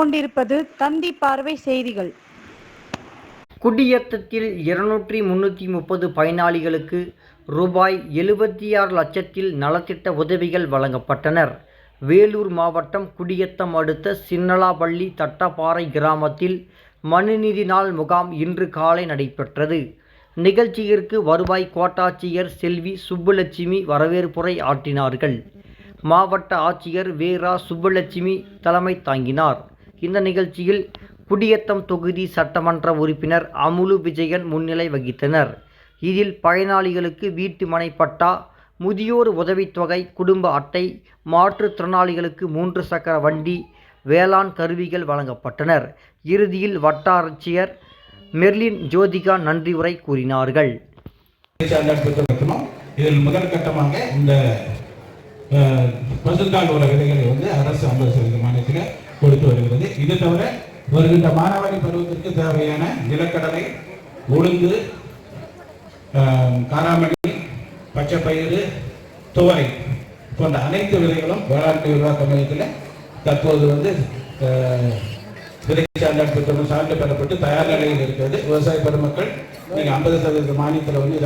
கொண்டிருப்பது தந்தி பார்வை செய்திகள். குடியேற்றத்தில் இருநூற்றி முன்னூற்றி முப்பது பயனாளிகளுக்கு ரூபாய் எழுபத்தி ஆறு லட்சத்தில் நலத்திட்ட உதவிகள் வழங்கப்பட்டனர். வேலூர் மாவட்டம் குடியத்தம் அடுத்த சின்னலாபள்ளி தட்டப்பாறை கிராமத்தில் மனுநீதி நாள் முகாம் இன்று காலை நடைபெற்றது. நிகழ்ச்சியிற்கு வருவாய் கோட்டாட்சியர் செல்வி சுப்புலட்சுமி வரவேற்புரை ஆற்றினார்கள். மாவட்ட ஆட்சியர் வேரா சுப்புலட்சுமி தலைமை தாங்கினார். இந்த நிகழ்ச்சியில் குடியத்தம் தொகுதி சட்டமன்ற உறுப்பினர் அமுலு விஜயன் முன்னிலை வகித்தனர். இதில் பயனாளிகளுக்கு வீட்டு மனைப்பட்டா முதியோர் உதவித்தொகை குடும்ப அட்டை மாற்றுத்திறனாளிகளுக்கு மூன்று சக்கர வண்டி வேளாண் கருவிகள் வழங்கப்பட்டனர். இறுதியில் வட்டாட்சியர் மெர்லின் ஜோதிகா நன்றி உரை கூறினார்கள். இதில் முதல் கட்டமாக இந்த பசுக்கால் உள்ள விதைகளை வந்து அரசு ஐம்பது சதவீத மானியத்தில் கொடுத்து வருகிறது. இது தவிர வருகின்ற மாணவரி பருவத்திற்கு தேவையான நிலக்கடலை உளுந்து காராமணி பச்சைப்பயிறு துவரை போன்ற அனைத்து விதைகளும் வேளாண்மை உருவாக்க மையத்தில் தற்போது வந்து விதை சான்றிதழ் சான்று பெறப்பட்டு தயார் நிலையில் இருக்கிறது. விவசாய பெருமக்கள் நீங்கள் ஐம்பது சதவீத மானியத்தில் வந்து